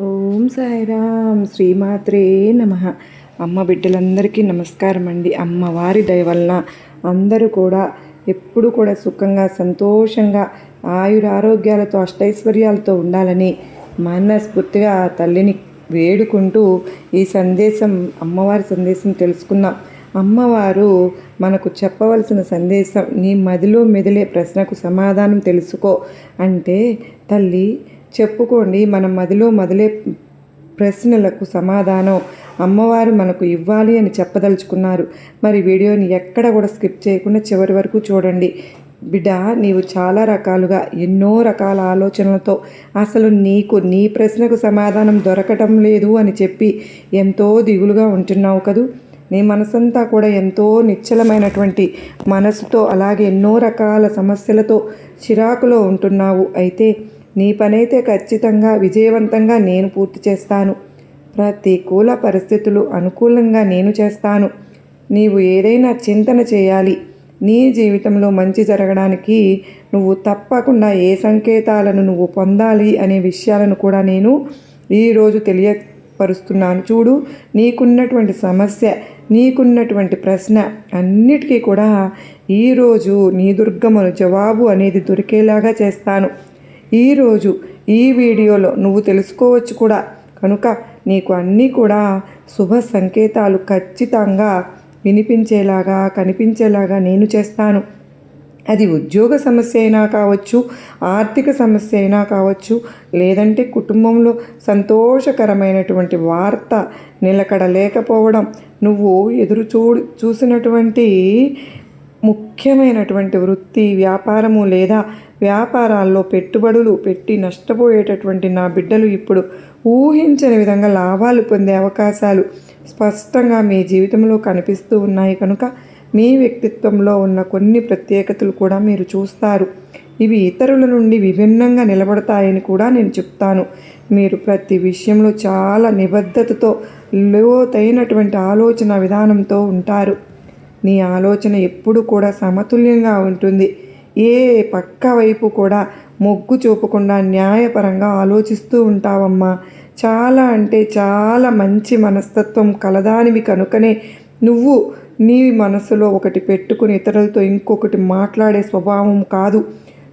ఓం సాయిరామ్ శ్రీమాత్రే నమ. అమ్మ బిడ్డలందరికీ నమస్కారం అండి. అమ్మవారి దయ వలన అందరూ కూడా ఎప్పుడు కూడా సుఖంగా సంతోషంగా ఆయురారోగ్యాలతో అష్టైశ్వర్యాలతో ఉండాలని మనస్ఫూర్తిగా ఆ తల్లిని వేడుకుంటూ ఈ సందేశం అమ్మవారి సందేశం తెలుసుకుందాం. అమ్మవారు మనకు చెప్పవలసిన సందేశం నీ మదిలో మెదిలే ప్రశ్నకు సమాధానం తెలుసుకో. అంటే తల్లి చెప్పుకోండి మన మదిలో మొదలే ప్రశ్నలకు సమాధానం అమ్మవారు మనకు ఇవ్వాలి అని చెప్పదలుచుకున్నారు. మరి వీడియోని ఎక్కడ కూడా స్కిప్ చేయకుండా చివరి వరకు చూడండి. బిడ్డ నీవు చాలా రకాలుగా ఎన్నో రకాల ఆలోచనలతో అసలు నీకు నీ ప్రశ్నకు సమాధానం దొరకటం లేదు అని చెప్పి ఎంతో దిగులుగా ఉంటున్నావు కదూ? నీ మనసంతా కూడా ఎంతో నిశ్చలమైనటువంటి మనసుతో అలాగే ఎన్నో రకాల సమస్యలతో చిరాకులో ఉంటున్నావు. అయితే నీ పనైతే ఖచ్చితంగా విజయవంతంగా నేను పూర్తి చేస్తాను. ప్రతికూల పరిస్థితులు అనుకూలంగా నేను చేస్తాను. నీవు ఏదైనా చింతన చేయాలి. నీ జీవితంలో మంచి జరగడానికి నువ్వు తప్పకుండా ఏ సంకేతాలను నువ్వు పొందాలి అనే విషయాలను కూడా నేను ఈరోజు తెలియపరుస్తున్నాను. చూడు నీకున్నటువంటి సమస్య నీకున్నటువంటి ప్రశ్న అన్నిటికీ కూడా ఈరోజు నీ దుర్గమను జవాబు అనేది దొరికేలాగా చేస్తాను. ఈరోజు ఈ వీడియోలో నువ్వు తెలుసుకోవచ్చు కూడా. కనుక నీకు అన్నీ కూడా శుభ సంకేతాలు ఖచ్చితంగా వినిపించేలాగా కనిపించేలాగా నేను చేస్తాను. అది ఉద్యోగ సమస్య అయినా కావచ్చు ఆర్థిక సమస్య అయినా కావచ్చు లేదంటే కుటుంబంలో సంతోషకరమైనటువంటి వార్త నిలకడ లేకపోవడం నువ్వు ఎదురు చూ చూసినటువంటి ముఖ్యమైనటువంటి వృత్తి వ్యాపారము లేదా వ్యాపారాల్లో పెట్టుబడులు పెట్టి నష్టపోయేటటువంటి నా బిడ్డలు ఇప్పుడు ఊహించని విధంగా లాభాలు పొందే అవకాశాలు స్పష్టంగా మీ జీవితంలో కనిపిస్తూ ఉన్నాయి. కనుక మీ వ్యక్తిత్వంలో ఉన్న కొన్ని ప్రత్యేకతలు కూడా మీరు చూస్తారు. ఇవి ఇతరుల నుండి విభిన్నంగా నిలబడతాయని కూడా నేను చెప్తాను. మీరు ప్రతి విషయంలో చాలా నిబద్ధతతో లోతైనటువంటి ఆలోచన విధానంతో ఉంటారు. నీ ఆలోచన ఎప్పుడు కూడా సమతుల్యంగా ఉంటుంది. ఏ పక్క వైపు కూడా మొగ్గు చూపకుండా న్యాయపరంగా ఆలోచిస్తూ ఉంటావమ్మా. చాలా అంటే చాలా మంచి మనస్తత్వం కలదానివి కనుకనే నువ్వు నీ మనసులో ఒకటి పెట్టుకుని ఇతరులతో ఇంకొకటి మాట్లాడే స్వభావం కాదు.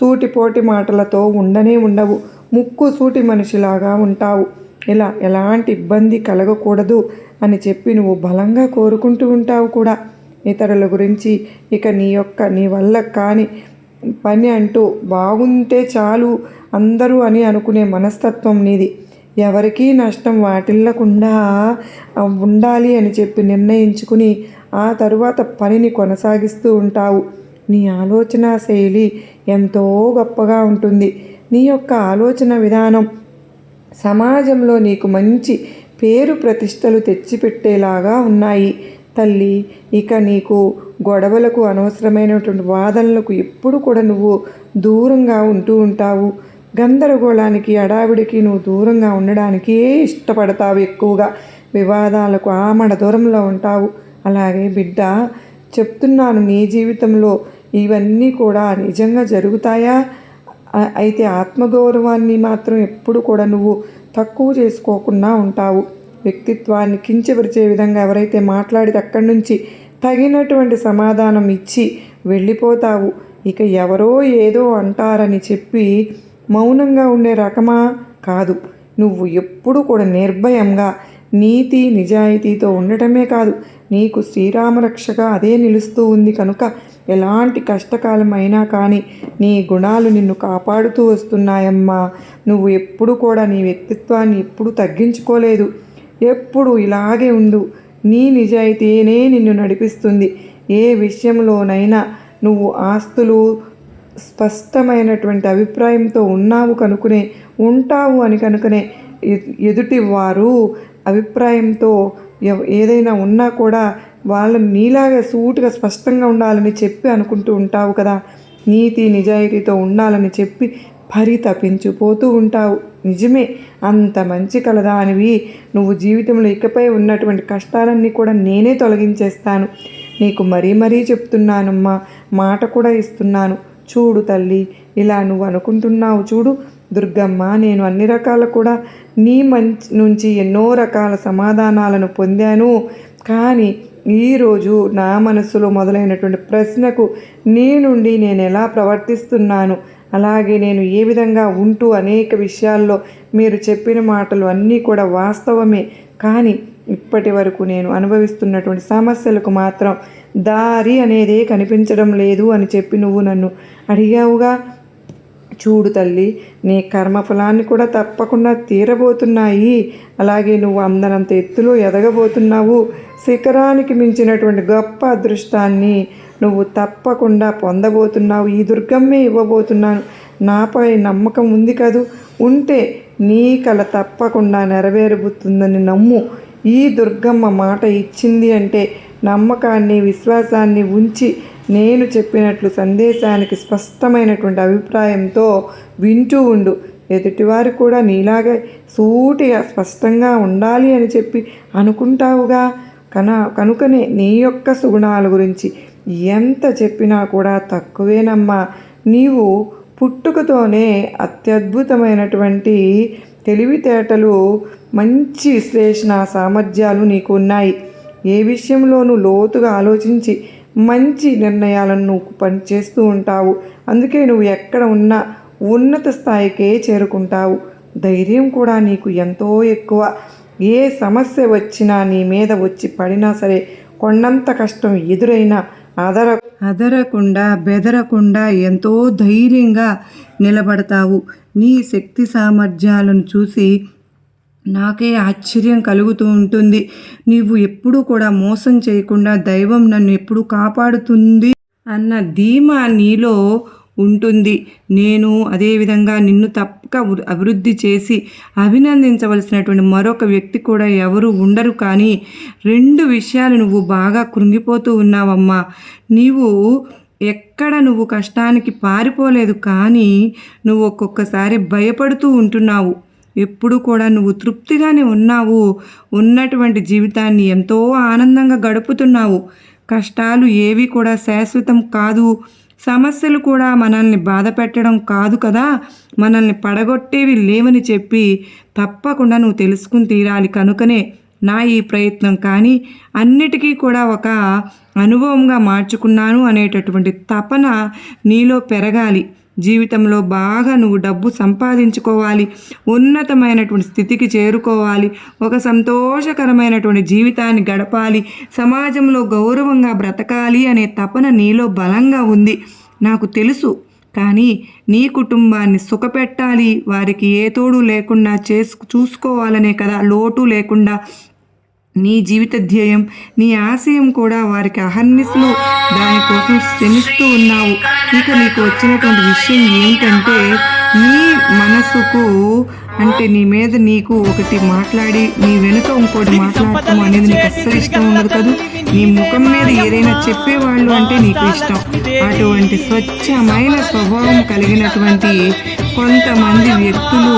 సూటిపోటి మాటలతో ఉండనే ఉండవు. ముక్కు సూటి మనిషిలాగా ఉంటావు. ఇలా ఎలాంటి ఇబ్బంది కలగకూడదు అని చెప్పి నువ్వు బలంగా కోరుకుంటూ ఉంటావు కూడా. ఇతరుల గురించి ఇక నీ యొక్క నీ వల్ల కానీ పని అంటూ బాగుంటే చాలు అందరూ అని అనుకునే మనస్తత్వం నీది. ఎవరికీ నష్టం వాటిల్లకుండా ఉండాలి అని చెప్పి నిర్ణయించుకుని ఆ తరువాత పనిని కొనసాగిస్తూ ఉంటావు. నీ ఆలోచన శైలి ఎంతో గొప్పగా ఉంటుంది. నీ యొక్క ఆలోచన విధానం సమాజంలో నీకు మంచి పేరు ప్రతిష్టలు తెచ్చిపెట్టేలాగా ఉన్నాయి. తల్లి ఇక నీకు గొడవలకు అనవసరమైనటువంటి వాదనలకు ఎప్పుడు కూడా నువ్వు దూరంగా ఉంటూ ఉంటావు. గందరగోళానికి అడావిడికి నువ్వు దూరంగా ఉండడానికే ఇష్టపడతావు ఎక్కువగా. వివాదాలకు ఆమడ దూరంలో ఉంటావు. అలాగే బిడ్డ చెప్తున్నాను నీ జీవితంలో ఇవన్నీ కూడా నిజంగా జరుగుతాయా? అయితే ఆత్మగౌరవాన్ని మాత్రం ఎప్పుడు కూడా నువ్వు తక్కువ చేసుకోకుండా ఉంటావు. వ్యక్తిత్వాన్ని కించపరిచే విధంగా ఎవరైతే మాట్లాడితే అక్కడి నుంచి తగినటువంటి సమాధానం ఇచ్చి వెళ్ళిపోతావు ఇక ఎవరో ఏదో అంటారని చెప్పి మౌనంగా ఉండే రకమా కాదు. నువ్వు ఎప్పుడు కూడా నిర్భయంగా నీతి నిజాయితీతో ఉండటమే కాదు. నీకు శ్రీరామరక్షగా అదే నిలుస్తూ ఉంది కనుక ఎలాంటి కష్టకాలం అయినా కానీ నీ గుణాలు నిన్ను కాపాడుతూ వస్తున్నాయమ్మా. నువ్వు ఎప్పుడు కూడా నీ వ్యక్తిత్వాన్ని ఎప్పుడు తగ్గించుకోలేదు. ఎప్పుడు ఇలాగే ఉండు. నీ నిజాయితీనే నిన్ను నడిపిస్తుంది. ఏ విషయంలోనైనా నువ్వు ఆస్తులు స్పష్టమైనటువంటి అభిప్రాయంతో ఉన్నావు కనుకునే ఉంటావు అని కనుకనే ఎదుటి వారు అభిప్రాయంతో ఏదైనా ఉన్నా కూడా వాళ్ళ నీలాగా సూటుగా స్పష్టంగా ఉండాలని చెప్పి అనుకుంటూ ఉంటావు కదా. నీతి నిజాయితీతో ఉండాలని చెప్పి పరితపించిపోతూ ఉంటావు. నిజమే అంత మంచి కలదానివి. నువ్వు జీవితంలో ఇకపై ఉన్నటువంటి కష్టాలన్నీ కూడా నేనే తొలగించేస్తాను. నీకు మరీ మరీ చెప్తున్నానమ్మా మాట కూడా ఇస్తున్నాను. చూడు తల్లి ఇలా నువ్వు అనుకుంటున్నావు చూడు. దుర్గమ్మ నేను అన్ని రకాల కూడా నీ మంచి నుంచి ఎన్నో రకాల సమాధానాలను పొందాను. కానీ ఈరోజు నా మనసులో మొదలైనటువంటి ప్రశ్నకు నీ నుండి నేను ఎలా ప్రవర్తిస్తున్నాను? అలాగే నేను ఏ విధంగా ఉంటూ అనేక విషయాల్లో మీరు చెప్పిన మాటలు అన్నీ కూడా వాస్తవమే. కానీ ఇప్పటి వరకు నేను అనుభవిస్తున్నటువంటి సమస్యలకు మాత్రం దారి అనేదే కనిపించడం లేదు అని చెప్పి నువ్వు నన్ను అడిగావుగా. చూడు తల్లి నీ కర్మఫలాన్ని కూడా తప్పకుండా తీరబోతున్నాయి. అలాగే నువ్వు అందనంత ఎత్తులో ఎదగబోతున్నావు. శిఖరానికి మించినటువంటి గొప్ప అదృష్టాన్ని నువ్వు తప్పకుండా పొందబోతున్నావు. ఈ దుర్గమ్మే ఇవ్వబోతున్నాను. నాపై నమ్మకం ఉంది కదూ? ఉంటే నీ కల తప్పకుండా నెరవేరబోతుందని నమ్ము. ఈ దుర్గమ్మ మాట ఇచ్చింది అంటే నమ్మకాన్ని విశ్వాసాన్ని ఉంచి నేను చెప్పినట్లు సందేశానికి స్పష్టమైనటువంటి అభిప్రాయంతో వింటూ ఉండు. ఎదుటివారు కూడా నీలాగే సూటిగా స్పష్టంగా ఉండాలి అని చెప్పి అనుకుంటావుగా? కన కనుకనే నీ యొక్క సుగుణాల గురించి ఎంత చెప్పినా కూడా తక్కువేనమ్మా. నీవు పుట్టుకతోనే అత్యద్భుతమైనటువంటి తెలివితేటలు మంచి విశ్లేషణ సామర్థ్యాలు నీకు ఉన్నాయి ఏ విషయంలోనూ లోతుగా ఆలోచించి మంచి నిర్ణయాలను నువ్వు పనిచేస్తూ ఉంటావు. అందుకే నువ్వు ఎక్కడ ఉన్నా ఉన్నత స్థాయికే చేరుకుంటావు. ధైర్యం కూడా నీకు ఎంతో ఎక్కువ. ఏ సమస్య వచ్చినా నీ మీద వచ్చి పడినా సరే కొండంత కష్టం ఎదురైనా అదర అదరకుండా బెదరకుండా ఎంతో ధైర్యంగా నిలబడతావు. నీ శక్తి సామర్థ్యాలను చూసి నాకే ఆశ్చర్యం కలుగుతూ ఉంటుంది. నీవు ఎప్పుడూ కూడా మోసం చేయకుండా దైవం నన్ను ఎప్పుడు కాపాడుతుంది అన్న ధీమా నీలో ఉంటుంది. నేను అదేవిధంగా నిన్ను తప్పక అభివృద్ధి చేసి అభినందించవలసినటువంటి మరొక వ్యక్తి కూడా ఎవరు ఉండరు. కానీ రెండు విషయాలు నువ్వు బాగా కృంగిపోతూ ఉన్నావమ్మా. నీవు ఎక్కడ నువ్వు కష్టానికి పారిపోలేదు. కానీ నువ్వు ఒక్కొక్కసారి భయపడుతూ ఉంటున్నావు. ఎప్పుడు కూడా నువ్వు తృప్తిగానే ఉన్నావు. ఉన్నటువంటి జీవితాన్ని ఎంతో ఆనందంగా గడుపుతున్నావు. కష్టాలు ఏవి కూడా శాశ్వతం కాదు. సమస్యలు కూడా మనల్ని బాధ పెట్టడం కాదు కదా. మనల్ని పడగొట్టేవి లేవని చెప్పి తప్పకుండా నువ్వు తెలుసుకుని తీరాలి కనుకనే నా ఈ ప్రయత్నం. కానీ అన్నిటికీ కూడా ఒక అనుభవంగా మార్చుకున్నాను అనేటటువంటి తపన నీలో పెరగాలి. జీవితంలో బాగా నువ్వు డబ్బు సంపాదించుకోవాలి ఉన్నతమైనటువంటి స్థితికి చేరుకోవాలి ఒక సంతోషకరమైనటువంటి జీవితాన్ని గడపాలి సమాజంలో గౌరవంగా బ్రతకాలి అనే తపన నీలో బలంగా ఉంది. నాకు తెలుసు. కానీ నీ కుటుంబాన్ని సుఖపెట్టాలి వారికి ఏ తోడు లేకుండా చేసు చూసుకోవాలనే కదా లోటు లేకుండా. నీ జీవిత ధ్యేయం నీ ఆశయం కూడా వారికి అహర్నిశలు దానికోసం శ్రమిస్తూ ఉన్నావు. ఇక నీకు వచ్చినటువంటి విషయం ఏంటంటే నీ మనసుకు అంటే నీ మీద నీకు ఒకటి మాట్లాడి నీ వెనుక ఇంకోటి మాట్లాడటం అనేది నీకు అస్సలు ఇష్టం ఉండదు కదా? నీ ముఖం మీద ఏదైనా చెప్పేవాళ్ళు అంటే నీకు ఇష్టం. అటువంటి స్వచ్ఛమైన స్వభావం కలిగినటువంటి కొంతమంది వ్యక్తులు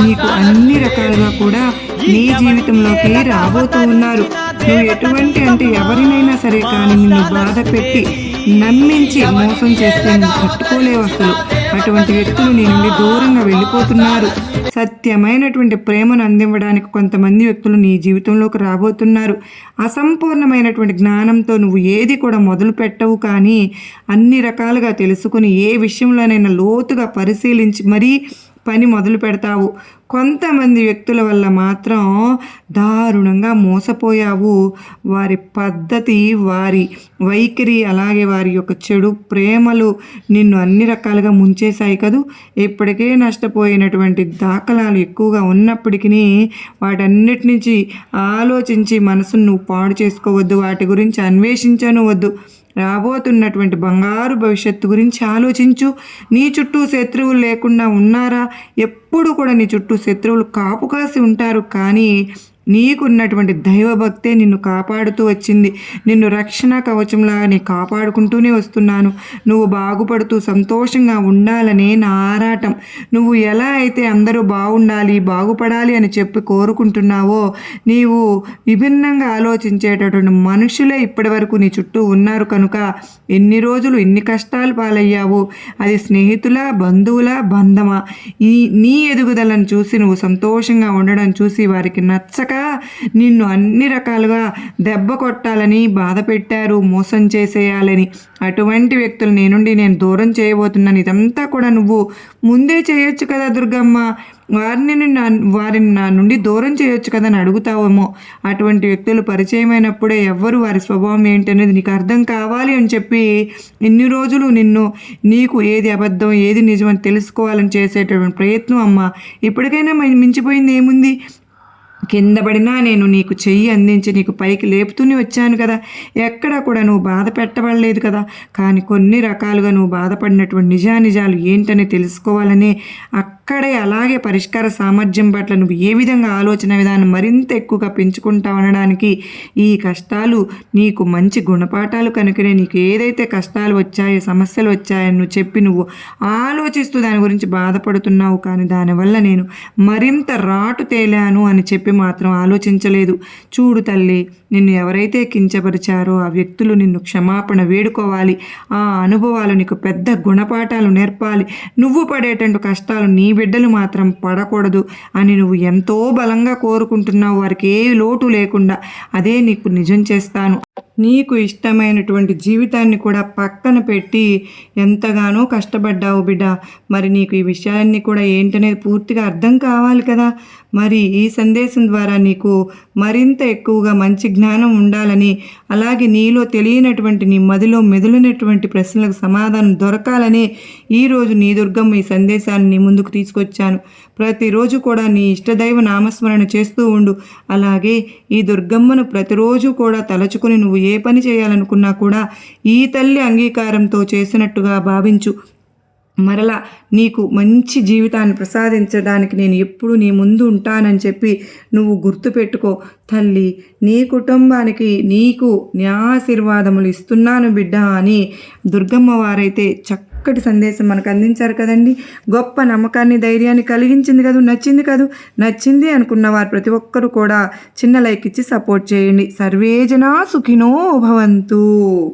నీకు అన్ని రకాలుగా కూడా నీ జీవితంలోకి రాబోతూ ఉన్నారు. నువ్వు ఎటువంటి అంటే ఎవరినైనా సరే కానీ నిన్ను బాధ పెట్టి నమ్మించి మోసం చేస్తే నువ్వు తట్టుకోలేవు అసలు. అటువంటి వ్యక్తులు నీ నుండి దూరంగా వెళ్ళిపోతున్నారు. సత్యమైనటువంటి ప్రేమను అందివ్వడానికి కొంతమంది వ్యక్తులు నీ జీవితంలోకి రాబోతున్నారు. అసంపూర్ణమైనటువంటి జ్ఞానంతో నువ్వు ఏది కూడా మొదలు పెట్టవు కానీ అన్ని రకాలుగా తెలుసుకుని ఏ విషయంలోనైనా లోతుగా పరిశీలించి మరీ పని మొదలు పెడతావు. కొంతమంది వ్యక్తుల వల్ల మాత్రం దారుణంగా మోసపోయావు. వారి పద్ధతి వారి వైఖరి అలాగే వారి యొక్క చెడు ప్రేమలు నిన్ను అన్ని రకాలుగా ముంచేశాయి కదూ. ఇప్పటికే నష్టపోయినటువంటి దాఖలాలు ఎక్కువగా ఉన్నప్పటికీ వాటన్నిటి నుంచి ఆలోచించి మనసును నువ్వు పాడు చేసుకోవద్దు. వాటి గురించి అన్వేషించను వద్దు రాబోతున్నటువంటి బంగారు భవిష్యత్తు గురించి ఆలోచించు. నీ చుట్టూ శత్రువులు లేకుండా ఉన్నారా? ఎప్పుడు కూడా నీ చుట్టూ శత్రువులు కాపు కాసి ఉంటారు. కానీ నీకున్నటువంటి దైవభక్తే నిన్ను కాపాడుతూ వచ్చింది. నిన్ను రక్షణ కవచంలాగా నీ కాపాడుకుంటూనే వస్తున్నాను. నువ్వు బాగుపడుతూ సంతోషంగా ఉండాలనే నా ఆరాటం. నువ్వు ఎలా అయితే అందరూ బాగుండాలి బాగుపడాలి అని చెప్పి కోరుకుంటున్నావో నీవు విభిన్నంగా ఆలోచించేటటువంటి మనుషులే ఇప్పటి వరకు నీ చుట్టూ ఉన్నారు కనుక ఎన్ని రోజులు ఎన్ని కష్టాలు పాలయ్యావు? అది స్నేహితుల బంధువుల బంధమా? ఈ నీ ఎదుగుదలను చూసి నువ్వు సంతోషంగా ఉండడం చూసి వారికి నచ్చక నిన్ను అన్ని రకాలుగా దెబ్బ కొట్టాలని బాధ పెట్టారు మోసం చేసేయాలని. అటువంటి వ్యక్తులు నీ నుండి నేను దూరం చేయబోతున్నాను ఇదంతా కూడా నువ్వు ముందే చేయొచ్చు కదా దుర్గమ్మ. వారిని నా వారిని నా నుండి దూరం చేయొచ్చు కదా అని అడుగుతావేమో. అటువంటి వ్యక్తులు పరిచయమైనప్పుడే ఎవ్వరు వారి స్వభావం ఏంటనేది నీకు అర్థం కావాలి అని చెప్పి ఇన్ని రోజులు నిన్ను నీకు ఏది అబద్ధం ఏది నిజమని తెలుసుకోవాలని చేసేటటువంటి ప్రయత్నం అమ్మ. ఇప్పటికైనా మించిపోయింది ఏముంది? కింద పడినా నేను నీకు చెయ్యి అందించి నీకు పైకి లేపుతూనే వచ్చాను కదా. ఎక్కడా కూడా నువ్వు బాధ పెట్టబడలేదు కదా. కానీ కొన్ని రకాలుగా నువ్వు బాధపడినటువంటి నిజానిజాలు ఏంటని తెలుసుకోవాలని అక్కడే అలాగే పరిష్కార సామర్థ్యం పట్ల నువ్వు ఏ విధంగా ఆలోచన విధానం మరింత ఎక్కువగా పెంచుకుంటావు అనడానికి ఈ కష్టాలు నీకు మంచి గుణపాఠాలు కనుకనే నీకు ఏదైతే కష్టాలు వచ్చాయో సమస్యలు వచ్చాయని నువ్వు చెప్పి నువ్వు ఆలోచిస్తూ దాని గురించి బాధపడుతున్నావు కానీ దానివల్ల నేను మరింత రాటు తేలాను అని చెప్పి మాత్రం ఆలోచించలేదు. చూడు తల్లి నిన్ను ఎవరైతే కించపరిచారో ఆ వ్యక్తులు నిన్ను క్షమాపణ వేడుకోవాలి. ఆ అనుభవాలు నీకు పెద్ద గుణపాఠాలు నేర్పాలి. నువ్వు పడేటువంటి కష్టాలు నీ బిడ్డలు మాత్రం పడకూడదు అని నువ్వు ఎంతో బలంగా కోరుకుంటున్నావు. వారికి ఏ లోటు లేకుండా అదే నీకు నిజం చేస్తాను. నీకు ఇష్టమైనటువంటి జీవితాన్ని కూడా పక్కన పెట్టి ఎంతగానో కష్టపడ్డావు బిడ్డ. మరి నీకు ఈ విషయాన్ని కూడా ఏంటనేది పూర్తిగా అర్థం కావాలి కదా. మరి ఈ సందేశం ద్వారా నీకు మరింత ఎక్కువగా మంచి జ్ఞానం ఉండాలని అలాగే నీలో తెలియనటువంటి నీ మదిలో మెదులినటువంటి ప్రశ్నలకు సమాధానం దొరకాలని ఈరోజు నీ దుర్గమ్మ ఈ సందేశాన్ని నీ ముందుకు తీసుకొచ్చాను. ప్రతిరోజు కూడా నీ ఇష్టదైవ నామస్మరణ చేస్తూ ఉండు. అలాగే ఈ దుర్గమ్మను ప్రతిరోజు కూడా తలచుకుని నువ్వు ఏ పని చేయాలనుకున్నా కూడా ఈ తల్లి అంగీకారంతో చేసినట్టుగా భావించు. మరలా నీకు మంచి జీవితాన్ని ప్రసాదించడానికి నేను ఎప్పుడు నీ ముందు ఉంటానని చెప్పి నువ్వు గుర్తుపెట్టుకో తల్లి నీ కుటుంబానికి నీకు నీ ఆశీర్వాదములు ఇస్తున్నాను బిడ్డ అని దుర్గమ్మ వారైతే చక్క చక్కటి సందేశం మనకు అందించారు కదండి. గొప్ప నమ్మకాన్ని ధైర్యాన్ని కలిగించింది కదూ నచ్చింది కాదు? నచ్చింది అనుకున్న వారు ప్రతి ఒక్కరూ కూడా చిన్న లైక్ ఇచ్చి సపోర్ట్ చేయండి. సర్వేజనా సుఖినో భవంతు.